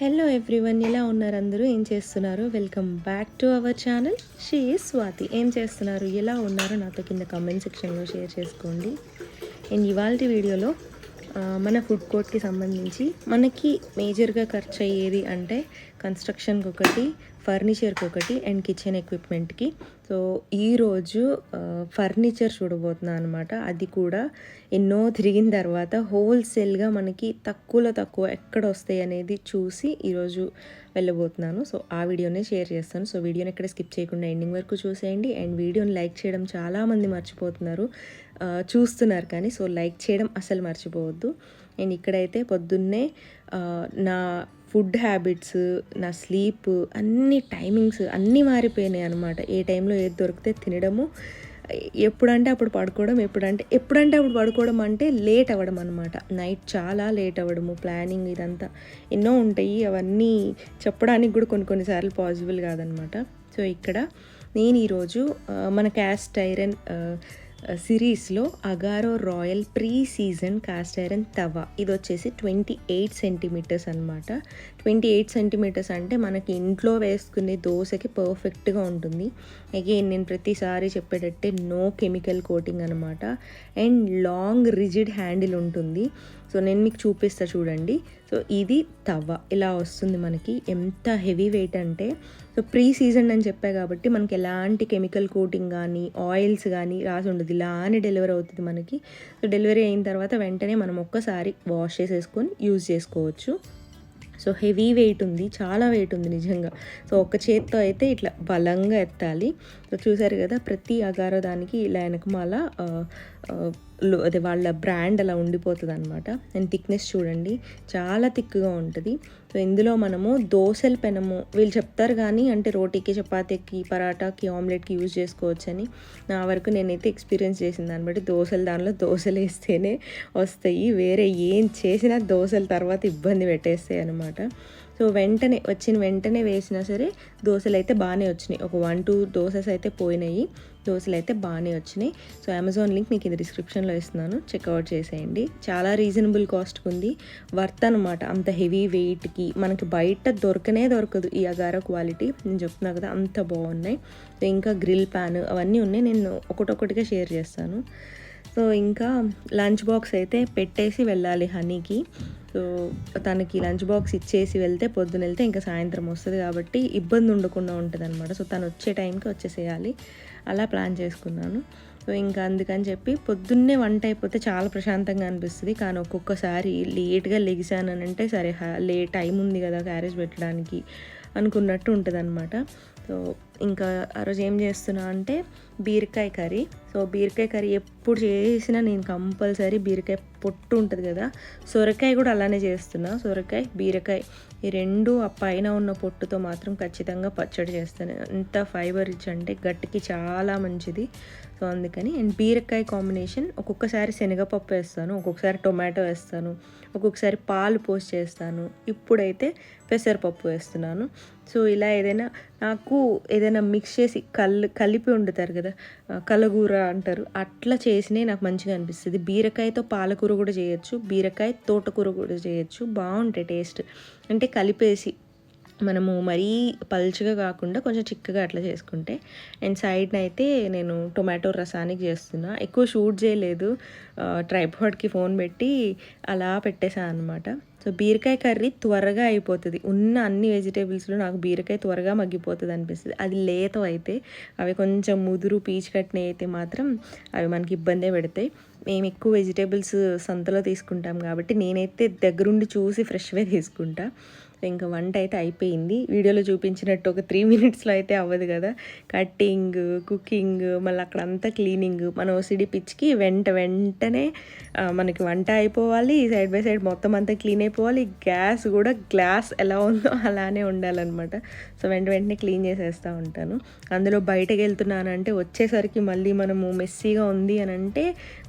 Hello everyone ఎలా ఉన్నారు అందరూ? ఏం చేస్తున్నారు? Welcome back to our channel she Swathi ఏం చేస్తున్నారు? ఎలా ఉన్నారు? నాతో కింద కామెంట్ సెక్షన్లో షేర్ చేసుకోండి. అండ్ ఇవాళ వీడియోలో మన ఫుడ్ కోర్ట్కి సంబంధించి మనకి మేజర్గా ఖర్చు అయ్యేది అంటే కన్స్ట్రక్షన్కి ఒకటి ఫర్నిచర్కి ఒకటి అండ్ కిచెన్ ఎక్విప్మెంట్కి. సో ఈరోజు ఫర్నిచర్ చూడబోతున్నాను అనమాట అది కూడా ఎన్నో తిరిగిన తర్వాత హోల్సేల్గా మనకి తక్కువలో తక్కువ ఎక్కడ వస్తాయి అనేది చూసి ఈరోజు వెళ్ళబోతున్నాను. సో ఆ వీడియోనే షేర్ చేస్తాను. సో వీడియోని ఎక్కడ స్కిప్ చేయకుండా ఎండింగ్ వరకు చూసేయండి. అండ్ వీడియోని లైక్ చేయడం చాలామంది మర్చిపోతున్నారు. చూస్తున్నారు కానీ సో లైక్ చేయడం అసలు మర్చిపోవద్దు. అండ్ ఇక్కడైతే పొద్దున్నే నా ఫుడ్ హ్యాబిట్స్ నా స్లీప్ అన్ని టైమింగ్స్ అన్నీ మారిపోయినాయి అనమాట ఏ టైంలో ఏది దొరికితే తినడము. ఎప్పుడంటే అప్పుడు పడుకోవడం ఎప్పుడంటే ఎప్పుడంటే అప్పుడు పడుకోవడం అంటే లేట్ అవ్వడం అనమాట నైట్ చాలా లేట్ అవ్వడము ప్లానింగ్ ఇదంతా ఎన్నో ఉంటాయి. అవన్నీ చెప్పడానికి కూడా కొన్ని కొన్నిసార్లు పాసిబుల్ కాదనమాట సో ఇక్కడ నేను ఈరోజు మన క్యాస్ట్ ఐరన్ సిరీస్లో Agaro royal pre season cast iron tawa. ఇది వచ్చేసి ట్వంటీ ఎయిట్ సెంటీమీటర్స్ అనమాట ట్వంటీ ఎయిట్ సెంటీమీటర్స్ అంటే మనకి ఇంట్లో వేసుకునే దోశకి పర్ఫెక్ట్గా ఉంటుంది. అగైన్ నేను ప్రతిసారి చెప్పేటట్టే నో కెమికల్ కోటింగ్ అనమాట అండ్ లాంగ్ రిజిడ్ హ్యాండిల్ ఉంటుంది. సో నేను మీకు చూపిస్తా చూడండి. సో ఇది తవ్వ. ఇలా వస్తుంది మనకి. ఎంత హెవీ వెయిట్ అంటే సో ప్రీ సీజన్ అని చెప్పా కాబట్టి మనకి ఎలాంటి కెమికల్ కోటింగ్ కానీ ఆయిల్స్ కానీ రాసి ఉండదు. ఇలానే డెలివరీ అవుతుంది మనకి. సో డెలివరీ అయిన తర్వాత వెంటనే మనం ఒక్కసారి వాష్ చేసేసుకొని యూజ్ చేసుకోవచ్చు. సో హెవీ వెయిట్ ఉంది చాలా వెయిట్ ఉంది నిజంగా. సో ఒక చేత్తో అయితే ఇట్లా బలంగా ఎత్తాలి. సో చూసారు కదా ప్రతి అగారో దానికి ఇలా వెనకమాల అదే వాళ్ళ బ్రాండ్ అలా ఉండిపోతుంది అనమాట అండ్ థిక్నెస్ చూడండి చాలా థిక్గా ఉంటుంది. సో ఇందులో మనము దోశల పెనము వీళ్ళు చెప్తారు కానీ అంటే రోటీకి చపాతీకి పరాటాకి ఆమ్లెట్కి యూజ్ చేసుకోవచ్చని. నా వరకు నేనైతే ఎక్స్పీరియన్స్ చేసిన దాన్ని బట్టి దోశలు దానిలో దోశలు వేస్తేనే వస్తాయి. వేరే ఏం చేసినా దోశల తర్వాత ఇబ్బంది పెట్టేస్తాయి అనమాట సో వెంటనే వచ్చిన వెంటనే వేసినా సరే దోశలు అయితే బాగానే వచ్చినాయి. ఒక వన్ టూ దోసెస్ అయితే పోయినాయి. దోశలు అయితే బాగానే వచ్చినాయి. సో అమెజాన్ లింక్ మీకు ఇది డిస్క్రిప్షన్లో ఇస్తున్నాను. చెక్అవుట్ చేసేయండి. చాలా రీజనబుల్ కాస్ట్కి ఉంది. వర్త్ అనమాట అంత హెవీ వెయిట్కి మనకి బయట దొరకనే దొరకదు ఈ అగార క్వాలిటీ. నేను చెప్తున్నా కదా అంత బాగున్నాయి. సో ఇంకా గ్రిల్ ప్యాన్ అవన్నీ ఉన్నాయి. నేను ఒకటొకటిగా షేర్ చేస్తాను. సో ఇంకా లంచ్ బాక్స్ అయితే పెట్టేసి వెళ్ళాలి హనీకి. సో తనకి లంచ్ బాక్స్ ఇచ్చేసి వెళ్తే పొద్దున వెళ్తే ఇంకా సాయంత్రం వస్తుంది కాబట్టి ఇబ్బంది ఉండకుండా ఉంటుంది అనమాట సో తను వచ్చే టైంకి వచ్చేసేయాలి. అలా ప్లాన్ చేసుకున్నాను. సో ఇంకా అందుకని చెప్పి పొద్దున్నే వంట అయిపోతే చాలా ప్రశాంతంగా అనిపిస్తుంది. కానీ ఒక్కొక్కసారి లేట్గా లెగిసాను అని అంటే సరే లే టైం ఉంది కదా క్యారేజ్ పెట్టడానికి అనుకున్నట్టు ఉంటుంది సో ఇంకా ఆ రోజు ఏం చేస్తున్నా అంటే బీరకాయ కర్రీ. సో బీరకాయ కర్రీ ఎప్పుడు చేసినా నేను కంపల్సరీ బీరకాయ పొట్టు ఉంటుంది కదా సొరకాయ కూడా అలానే చేస్తున్నా. సొరకాయ బీరకాయ ఈ రెండు ఆ పైన ఉన్న పొట్టుతో మాత్రం ఖచ్చితంగా పచ్చడి చేస్తాను. ఎంత ఫైబర్ రిచ్ అంటే గట్టికి చాలా మంచిది. సో అందుకని అండ్ బీరకాయ కాంబినేషన్ ఒక్కొక్కసారి శనగపప్పు వేస్తాను ఒక్కొక్కసారి టొమాటో వేస్తాను ఒక్కొక్కసారి పాలు పోసి చేస్తాను. ఇప్పుడైతే పెసరపప్పు వేస్తున్నాను. సో ఇలా ఏదైనా నాకు ఏదైనా మిక్స్ చేసి కల్ కలిపి వండుతారు కదా కలగూర అంటారు అట్లా చేసినే నాకు మంచిగా అనిపిస్తుంది. బీరకాయతో పాలకూర కూడా చేయొచ్చు బీరకాయ తోటకూర కూడా చేయొచ్చు బాగుంటాయి టేస్ట్. అంటే కలిపేసి మనము మరీ పల్చగా కాకుండా కొంచెం చిక్కగా అట్లా చేసుకుంటే అండ్ సైడ్న అయితే నేను టొమాటో రసానికి చేస్తున్నా. ఎక్కువ షూట్ చేయలేదు. ట్రైపాడ్కి ఫోన్ పెట్టి అలా పెట్టేశాను అనమాట సో బీరకాయ కర్రీ త్వరగా అయిపోతుంది. ఉన్న అన్ని వెజిటేబుల్స్లో నాకు బీరకాయ త్వరగా మగ్గిపోతుంది అనిపిస్తుంది. అది లేత అయితే అవి కొంచెం ముదురు పీచు కట్టినవి అయితే మాత్రం అవి మనకి ఇబ్బందే పెడతాయి. మేము ఎక్కువ వెజిటేబుల్స్ సంతలో తీసుకుంటాం కాబట్టి నేనైతే దగ్గరుండి చూసి ఫ్రెష్వే తీసుకుంటా. ఇంకా వంట అయితే అయిపోయింది. వీడియోలో చూపించినట్టు ఒక త్రీ మినిట్స్లో అయితే అవ్వదు కదా. కట్టింగ్ కుకింగ్ మళ్ళీ అక్కడ అంతా క్లీనింగ్ మన ఓసిడి పిచ్చికి వెంట వెంటనే మనకి వంట అయిపోవాలి. సైడ్ బై సైడ్ మొత్తం అంతా క్లీన్ అయిపోవాలి. గ్యాస్ కూడా గ్లాస్ ఎలా ఉందో అలానే ఉండాలన్నమాట. సో వెంట వెంటనే క్లీన్ చేసేస్తూ ఉంటాను. అందులో బయటకు వెళ్తున్నానంటే వచ్చేసరికి మళ్ళీ మనము మెస్సీగా ఉంది అని అంటే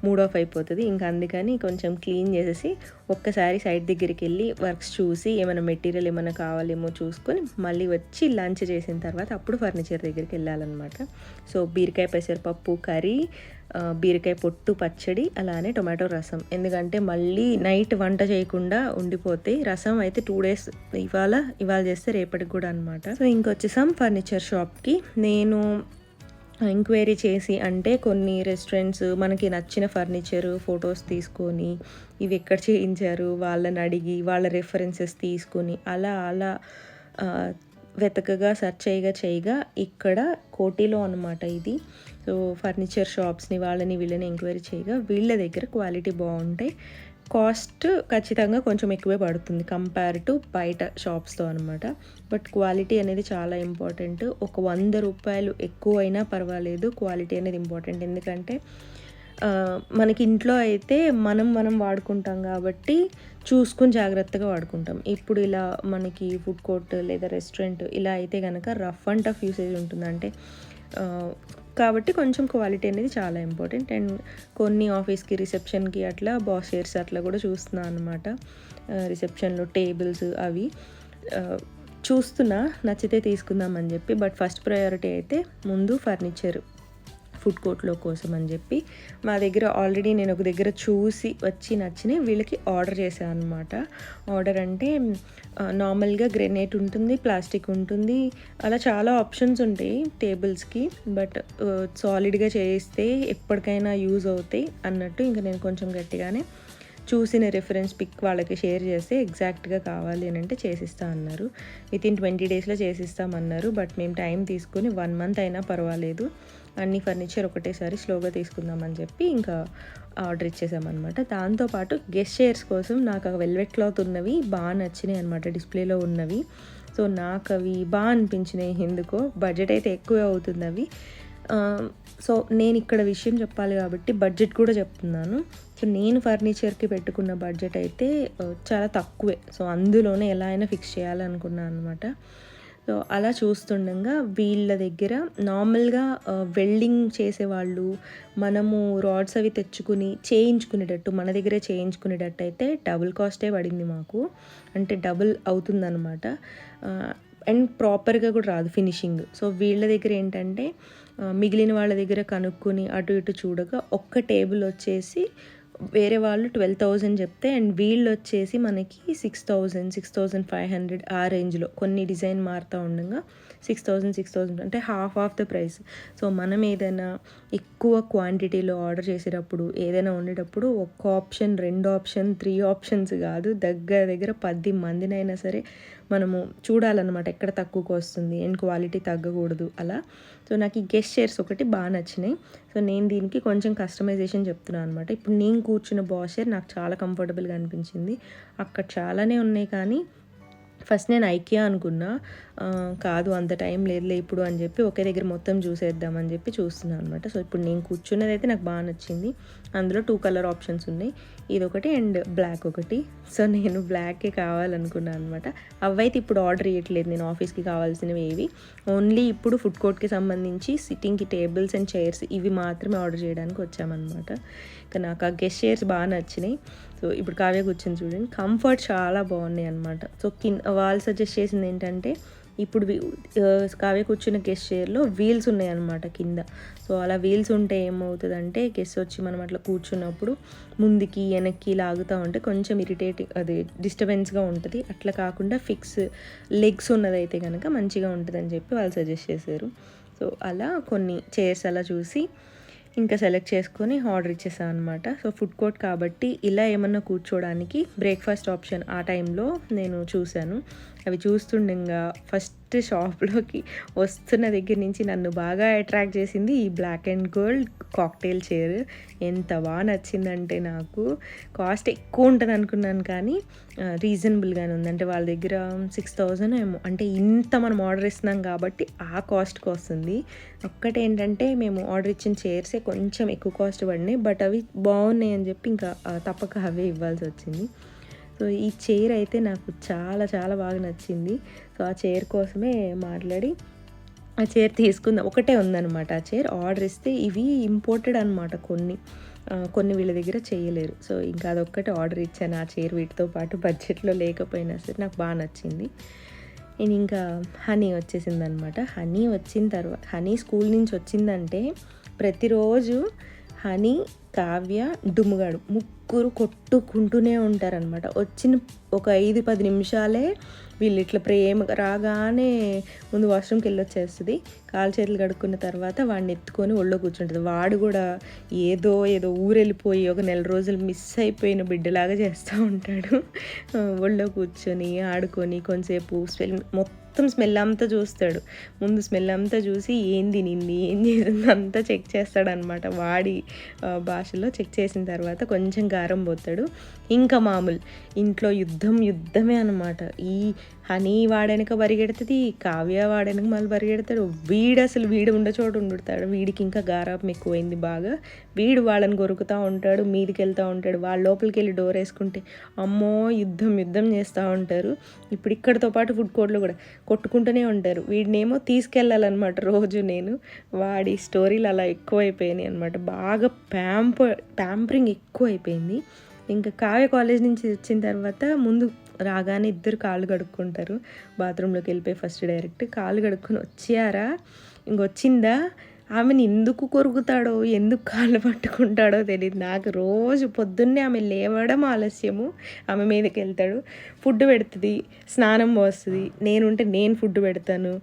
మూడ్ ఆఫ్ అయిపోతుంది. ఇంకా అందుకని కొంచెం క్లీన్ చేసేసి ఒక్కసారి సైట్ దగ్గరికి వెళ్ళి వర్క్స్ చూసి ఏమైనా మెటీరియల్ ఏమైనా కావాలేమో చూసుకొని మళ్ళీ వచ్చి లంచ్ చేసిన తర్వాత అప్పుడు ఫర్నిచర్ దగ్గరికి వెళ్ళాలన్నమాట. సో బీరకాయ పెసరపప్పు కర్రీ బీరకాయ పొట్టు పచ్చడి అలానే టొమాటో రసం. ఎందుకంటే మళ్ళీ నైట్ వంట చేయకుండా ఉండిపోతే రసం అయితే టూ డేస్ ఇవాళ ఇవాళ చేస్తే రేపటికి కూడా అనమాట సో ఇంకొచ్చేసాం ఫర్నిచర్ షాప్కి. నేను ఎంక్వైరీ చేసి అంటే కొన్ని రెస్టారెంట్స్ మనకి నచ్చిన ఫర్నిచర్ ఫొటోస్ తీసుకొని ఇవి ఎక్కడ చేయించారు వాళ్ళని అడిగి వాళ్ళ రెఫరెన్సెస్ తీసుకొని అలా అలా వెతకగా సెర్చ్ చేయగా చేయగా ఇక్కడ కోటిలో అనమాట ఇది. సో ఫర్నిచర్ షాప్స్ని వాళ్ళని వీళ్ళని ఎంక్వైరీ చేయగా వీళ్ళ దగ్గర క్వాలిటీ బాగుంటాయి కాస్ట్ ఖచ్చితంగా కొంచెం ఎక్కువే పడుతుంది కంపేర్ టు బయట షాప్స్తో అనమాట బట్ క్వాలిటీ అనేది చాలా ఇంపార్టెంట్. ఒక వంద రూపాయలు ఎక్కువ అయినా పర్వాలేదు క్వాలిటీ అనేది ఇంపార్టెంట్. ఎందుకంటే మనకి ఇంట్లో అయితే మనం మనం వాడుకుంటాం కాబట్టి చూసుకుని జాగ్రత్తగా వాడుకుంటాం. ఇప్పుడు ఇలా మనకి ఫుడ్ కోర్ట్ లేదా రెస్టారెంట్ ఇలా అయితే కనుక రఫ్ అండ్ టఫ్ యూసేజ్ ఉంటుంది అంటే కాబట్టి కొంచెం క్వాలిటీ అనేది చాలా ఇంపార్టెంట్ అండ్ కొన్ని ఆఫీస్కి రిసెప్షన్కి అట్లా బాస్ చైర్స్ అట్లా కూడా చూస్తున్నాను అనమాట రిసెప్షన్లో టేబుల్స్ అవి చూస్తున్నా నచ్చితే తీసుకుందాం అని చెప్పి. బట్ ఫస్ట్ ప్రయారిటీ అయితే ముందు ఫర్నిచర్ ఫుడ్ కోర్ట్లో కోసం అని చెప్పి మా దగ్గర ఆల్రెడీ నేను ఒక దగ్గర చూసి వచ్చి నచ్చినవి వీళ్ళకి ఆర్డర్ చేశాను అనమాట ఆర్డర్ అంటే నార్మల్గా గ్రెనేట్ ఉంటుంది ప్లాస్టిక్ ఉంటుంది అలా చాలా ఆప్షన్స్ ఉంటాయి టేబుల్స్కి బట్ సాలిడ్గా చేస్తే ఎప్పటికైనా యూజ్ అవుతాయి అన్నట్టు ఇంకా నేను కొంచెం గట్టిగానే చూసిన రెఫరెన్స్ పిక్ వాళ్ళకి షేర్ చేస్తే ఎగ్జాక్ట్గా కావాలి అని అంటే చేసిస్తా అన్నారు. విత్ ఇన్ ట్వంటీ డేస్లో చేసిస్తామన్నారు బట్ మేము టైం తీసుకుని వన్ మంత్ అయినా పర్వాలేదు. అన్ని ఫర్నిచర్ ఒకటేసారి స్లోగా తీసుకుందామని చెప్పి ఇంకా ఆర్డర్ ఇచ్చేసామన్నమాట. దాంతోపాటు గెస్ట్ చైర్స్ కోసం నాకు ఆ వెల్వెట్ క్లాత్ ఉన్నవి బాగా నచ్చినాయి అనమాట డిస్ప్లేలో ఉన్నవి. సో నాకు అవి బాగా అనిపించినాయి ఎందుకో బడ్జెట్ అయితే ఎక్కువే అవుతుంది అవి. సో నేను ఇక్కడ విషయం చెప్పాలి కాబట్టి బడ్జెట్ కూడా చెప్తున్నాను. సో నేను ఫర్నిచర్కి పెట్టుకున్న బడ్జెట్ అయితే చాలా తక్కువే. సో అందులోనే ఎలా అయినా ఫిక్స్ చేయాలనుకున్నాను అనమాట సో అలా చూస్తుండగా వీళ్ళ దగ్గర నార్మల్గా వెల్డింగ్ చేసేవాళ్ళు మనము రాడ్స్ అవి తెచ్చుకుని చేయించుకునేటట్టు మన దగ్గరే చేయించుకునేటట్టు అయితే డబుల్ కాస్టే పడింది మాకు. అంటే డబుల్ అవుతుందన్నమాట. అండ్ ప్రాపర్గా కూడా రాదు ఫినిషింగ్. సో వీళ్ళ దగ్గర ఏంటంటే మిగిలిన వాళ్ళ దగ్గర కనుక్కొని అటు ఇటు చూడగా ఒక్క టేబుల్ వచ్చేసి వేరే వాళ్ళు ట్వెల్వ్ థౌజండ్ చెప్తే అండ్ వీళ్ళు వచ్చేసి మనకి six thousand six thousand five hundred ఆ రేంజ్లో కొన్ని డిజైన్ మారుతూ ఉండగా సిక్స్ థౌజండ్ సిక్స్ థౌజండ్ అంటే half of the price. So మనం ఏదైనా ఎక్కువ క్వాంటిటీలో ఆర్డర్ చేసేటప్పుడు ఏదైనా ఉండేటప్పుడు ఒక్క ఆప్షన్ రెండు ఆప్షన్ త్రీ ఆప్షన్స్ కాదు దగ్గర దగ్గర పది మందినైనా సరే మనము చూడాలన్నమాట ఎక్కడ తక్కువకు వస్తుంది అండ్ క్వాలిటీ తగ్గకూడదు అలా. సో నాకు ఈ గెస్ట్ చైర్స్ ఒకటి బాగా నచ్చినాయి. సో నేను దీనికి కొంచెం కస్టమైజేషన్ చెప్తున్నాను అనమాట ఇప్పుడు నేను కూర్చున్న బాస్ చైర్ నాకు చాలా కంఫర్టబుల్గా అనిపించింది. అక్కడ చాలానే ఉన్నాయి కానీ ఫస్ట్ నేను ఐకియా అనుకున్నా కాదు అంత టైం లేదులే ఇప్పుడు అని చెప్పి ఒకే దగ్గర మొత్తం చూసేద్దామని చెప్పి చూస్తున్నాను అనమాట సో ఇప్పుడు నేను కూర్చున్నది అయితే నాకు బాగా నచ్చింది. అందులో టూ కలర్ ఆప్షన్స్ ఉన్నాయి. ఇది ఒకటి అండ్ బ్లాక్ ఒకటి. సో నేను బ్లాకే కావాలనుకున్నాను అనమాట అవైతే ఇప్పుడు ఆర్డర్ చేయట్లేదు నేను ఆఫీస్కి కావాల్సినవి ఏవి. ఓన్లీ ఇప్పుడు ఫుడ్ కోర్ట్కి సంబంధించి సిట్టింగ్కి టేబుల్స్ అండ్ చైర్స్ ఇవి మాత్రమే ఆర్డర్ చేయడానికి వచ్చామన్నమాట. ఇక నాకు ఆ గెస్ట్ చైర్స్ బాగా నచ్చినాయి. సో ఇప్పుడు కావ్య కూర్చొని చూడండి. కంఫర్ట్ చాలా బాగున్నాయి అనమాట సో కింద వాళ్ళు సజెస్ట్ చేసింది ఏంటంటే ఇప్పుడు కావ్య కూర్చున్న గెస్ట్ చైర్లో వీల్స్ ఉన్నాయి అనమాట కింద. సో అలా వీల్స్ ఉంటే ఏమవుతుందంటే గెస్ట్ వచ్చి మనం అట్లా కూర్చున్నప్పుడు ముందుకి వెనక్కి లాగుతూ ఉంటే కొంచెం ఇరిటేటింగ్ అది డిస్టర్బెన్స్గా ఉంటుంది. అట్లా కాకుండా ఫిక్స్ లెగ్స్ ఉన్నదైతే కనుక మంచిగా ఉంటుందని చెప్పి వాళ్ళు సజెస్ట్ చేశారు. సో అలా కొన్ని చైర్స్ అలా చూసి ఇంకా సెలెక్ట్ చేసుకొని ఆర్డర్ ఇచ్చేసాను అనమాట సో ఫుడ్ కోర్ట్ కాబట్టి ఇలా ఏమన్నా కూర్చోడానికి బ్రేక్ఫాస్ట్ ఆప్షన్ ఆ టైంలో నేను చూశాను. అవి చూస్తుండగా ఫస్ట్ షాప్లోకి వస్తున్న దగ్గర నుంచి నన్ను బాగా అట్రాక్ట్ చేసింది ఈ black and gold cocktail chair. ఎంత బాగా నచ్చిందంటే నాకు. కాస్ట్ ఎక్కువ ఉంటుంది అనుకున్నాను కానీ రీజనబుల్గానే ఉంది. అంటే వాళ్ళ దగ్గర సిక్స్ థౌజండ్ ఏమో. అంటే ఇంత మనం ఆర్డర్ ఇస్తున్నాం కాబట్టి ఆ కాస్ట్కి వస్తుంది. ఒక్కటేంటంటే మేము ఆర్డర్ ఇచ్చిన చైర్సే కొంచెం ఎక్కువ కాస్ట్ పడినాయి. బట్ అవి బాగున్నాయి అని చెప్పి ఇంకా తప్పక అవే ఇవ్వాల్సి వచ్చింది. సో ఈ చైర్ అయితే నాకు చాలా చాలా బాగా నచ్చింది. సో ఆ చైర్ కోసమే మాట్లాడి ఆ చైర్ తీసుకుందాం. ఒకటే ఉందన్నమాట ఆ చైర్. ఆర్డర్ ఇస్తే ఇవి ఇంపోర్టెడ్ అనమాట కొన్ని. కొన్ని వీళ్ళ దగ్గర చేయలేరు. సో ఇంకా అదొక్కటి ఆర్డర్ ఇచ్చాను. ఆ చైర్ వీటితో పాటు బడ్జెట్లో లేకపోయినా సరే నాకు బాగా నచ్చింది. నేను ఇంకా హనీ వచ్చేసింది అనమాట హనీ వచ్చిన తర్వాత హనీ స్కూల్ నుంచి వచ్చిందంటే ప్రతిరోజు హనీ కావ్య డుమ్ముగాడు ముగ్గురు కొట్టుకుంటూనే ఉంటారనమాట వచ్చిన ఒక ఐదు పది నిమిషాలే వీళ్ళు ఇట్లా ప్రేమ రాగానే ముందు వాష్రూమ్కి వెళ్ళొచ్చేస్తుంది. కాలు చేతులు కడుక్కున్న తర్వాత వాడిని ఎత్తుకొని ఒళ్ళో కూర్చుంటుంది. వాడు కూడా ఏదో ఏదో ఊరెళ్ళిపోయి ఒక నెల రోజులు మిస్ అయిపోయిన బిడ్డలాగా చేస్తూ ఉంటాడు. ఒళ్ళో కూర్చొని ఆడుకొని కొంతసేపు స్మెల్ మొత్తం స్మెల్ అంతా చూస్తాడు. ముందు స్మెల్ అంతా చూసి ఏం తినింది ఏం చేసింది? అంతా చెక్ చేస్తాడనమాట వాడి బా భాషలో చెక్ చేసిన తర్వాత కొంచెం గారం పోతాడు. ఇంకా మామూలు ఇంట్లో యుద్ధం యుద్ధమే అనమాట ఈ హనీ వాడనక బరిగెడుతుంది కావ్య వాడనక మళ్ళీ బరిగెడతాడు. వీడు అసలు వీడు ఉండ చోటు ఉండుతాడు. వీడికి ఇంకా గారాపం ఎక్కువైంది బాగా. వీడు వాళ్ళని కొరుకుతూ ఉంటాడు మీదికి వెళ్తూ ఉంటాడు. వాళ్ళ లోపలికి వెళ్ళి డోర్ వేసుకుంటే అమ్మో యుద్ధం యుద్ధం చేస్తూ ఉంటారు. ఇప్పుడు ఇక్కడితో పాటు ఫుడ్ కోర్ట్లు కూడా కొట్టుకుంటూనే ఉంటారు. వీడినేమో తీసుకెళ్ళాలన్నమాట రోజు నేను. వాడి స్టోరీలు అలా ఎక్కువైపోయినాయి అనమాట బాగా ప్యాంప ప్యాంపరింగ్ ఎక్కువ అయిపోయింది ఇంకా కావ్య కాలేజ్ నుంచి వచ్చిన తర్వాత ముందు రాగానే ఇద్దరు కాళ్ళు కడుక్కుంటారు. బాత్రూంలోకి వెళ్ళిపోయి ఫస్ట్ డైరెక్ట్ కాళ్ళు కడుక్కొని వచ్చారా? ఇంకొచ్చిందా ఆమెను ఎందుకు కొరుకుతాడో ఎందుకు కాళ్ళు పట్టుకుంటాడో తెలియదు నాకు రోజు పొద్దున్నే ఆమె లేవడం ఆలస్యము. ఆమె మీదకి వెళ్తాడు. ఫుడ్ పెడుతుంది స్నానం పోస్తుంది. నేనుంటే నేను ఫుడ్ పెడతాను.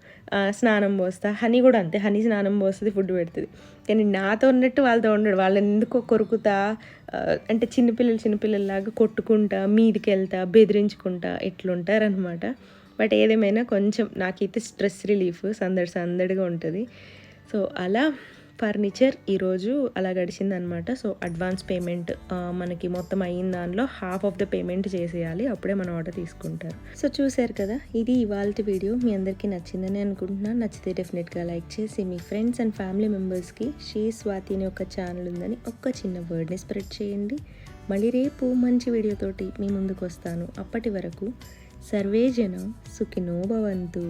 స్నానం పోస్తా. హనీ కూడా అంతే. హనీ స్నానం పోస్తుంది ఫుడ్ పెడుతుంది. కానీ నాతో ఉన్నట్టు వాళ్ళతో ఉండడు. వాళ్ళని ఎందుకో కొరుకుతా? అంటే చిన్నపిల్లలు చిన్నపిల్లల్లాగా కొట్టుకుంటా మీదికి వెళ్తా బెదిరించుకుంటా ఇట్లుంటారనమాట బట్ ఏదేమైనా కొంచెం నాకైతే స్ట్రెస్ రిలీఫ్ సందడి సందడిగా ఉంటుంది. సో అలా ఫర్నిచర్ ఈరోజు అలా గడిచిందనమాట. సో అడ్వాన్స్ పేమెంట్ మనకి మొత్తం అయిన దానిలో హాఫ్ ఆఫ్ ద పేమెంట్ చేసేయాలి. అప్పుడే మన ఆర్డర్ తీసుకుంటారు. సో చూశారు కదా ఇది ఇవాళ వీడియో. మీ అందరికీ నచ్చిందని అనుకుంటున్నాను నచ్చితే డెఫినెట్గా లైక్ చేసి మీ ఫ్రెండ్స్ అండ్ ఫ్యామిలీ మెంబర్స్కి షీ స్వాతి అనే ఒక ఛానల్ ఉందని ఒక్క చిన్న వర్డ్ని స్ప్రెడ్ చేయండి. మళ్ళీ రేపు మంచి వీడియోతోటి మీ ముందుకు వస్తాను. అప్పటి వరకు సర్వే జనం సుఖినో భవంతు.